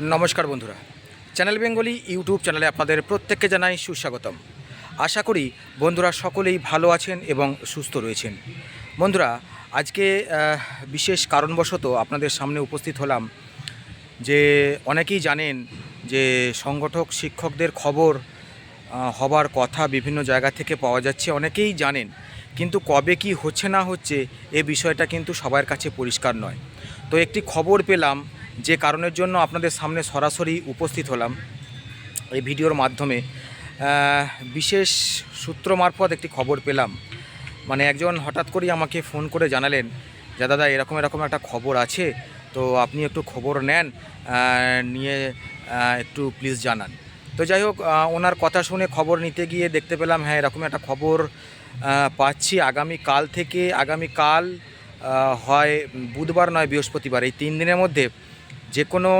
নমস্কার বন্ধুরা। Channel Bengali YouTube চ্যানেলে আপনাদের প্রত্যেককে জানাই সুস্বাগতম। আশা করি বন্ধুরা সকলেই ভালো আছেন এবং সুস্থ রয়েছেন। বন্ধুরা, আজকে বিশেষ কারণবশত আপনাদের সামনে উপস্থিত হলাম যে অনেকেই জানেন যে সংগঠক শিক্ষকদের খবর হবার কথা বিভিন্ন জায়গা থেকে পাওয়া যাচ্ছে, অনেকেই জানেন। কিন্তু কবে কি হচ্ছে না হচ্ছে এ বিষয়টা কিন্তু সবার কাছে পরিষ্কার নয়। তো একটি খবর পেলাম যে কারণের জন্য আপনাদের সামনে সরাসরি উপস্থিত হলাম এই ভিডিওর মাধ্যমে বিশেষ সূত্র মারফত একটি খবর পেলাম। মানে একজন হঠাৎ করেই আমাকে ফোন করে জানালেন যে, দাদা, এরকম এরকম একটা খবর আছে, তো আপনি একটু খবর নেন নিয়ে একটু প্লিজ জানান। তো যাই হোক ওনার কথা শুনে খবর নিতে গিয়ে দেখতে পেলাম হ্যাঁ এরকম একটা খবর পাচ্ছি। আগামী কাল থেকে, আগামী কাল হয় বুধবার নয় বৃহস্পতিবার। এই তিন দিনের মধ্যে যে কোনো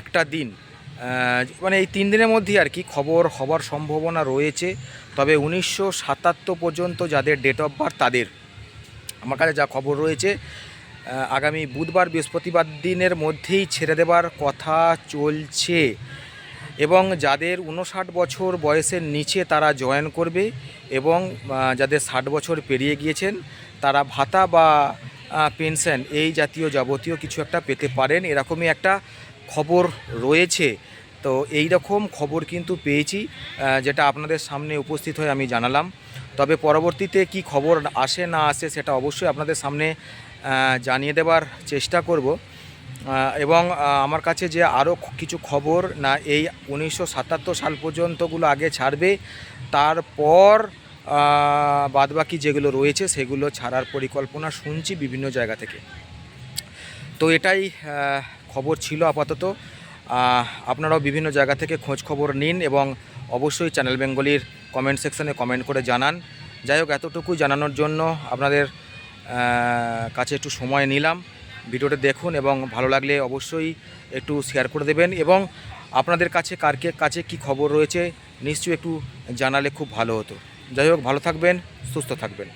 একটা দিন মানে এই তিন দিনের মধ্যেই আর কি খবর হবার সম্ভাবনা রয়েছে। তবে উনিশশো সাতাত্তর পর্যন্ত যাদের ডেট অফ বার্থ তাদের আমার কাছে যা খবর রয়েছে আগামী বুধবার, বৃহস্পতিবার দিনের মধ্যেই ছেড়ে দেবার কথা চলছে এবং যাদের উনষাট বছর বয়সের নিচে তারা জয়েন করবে এবং যাদের ষাট বছর পেরিয়ে গিয়েছেন, তারা ভাতা বা পেনশন, এই জাতীয় যাবতীয় কিছু একটা পেতে পারেন। এরকমই একটা খবর রয়েছে। তো এই রকম খবর কিন্তু পেয়েছি যেটা আপনাদের সামনে উপস্থিত হয়ে আমি জানালাম। তবে পরবর্তীতে কি খবর আসে না আসে সেটা অবশ্যই আপনাদের সামনে জানিয়ে দেবার চেষ্টা করব। এবং আমার কাছে যে আরও কিছু খবর, না, এই উনিশশো সাতাত্তর সাল পর্যন্তগুলো আগে ছাড়বে, তারপর বাদবাকি যেগুলো রয়েছে সেগুলো ছাড়ার পরিকল্পনা শুনছি বিভিন্ন জায়গা থেকে। তো এটাই খবর ছিল আপাতত। আপনারাও বিভিন্ন জায়গা থেকে খোঁজ খবর নিন এবং অবশ্যই চ্যানেল বেঙ্গলির কমেন্ট সেকশনে কমেন্ট করে জানান। যাই হোক এতটুকু জানানোর জন্য আপনাদের কাছে একটু সময় নিলাম। ভিডিওটা দেখুন এবং ভালো লাগলে অবশ্যই একটু শেয়ার করে দেবেন এবং আপনাদের কাছে কারকে কাছে কি খবর রয়েছে, নিশ্চয়ই একটু জানালে খুব ভালো হতো। যাই হোক ভালো থাকবেন সুস্থ থাকবেন।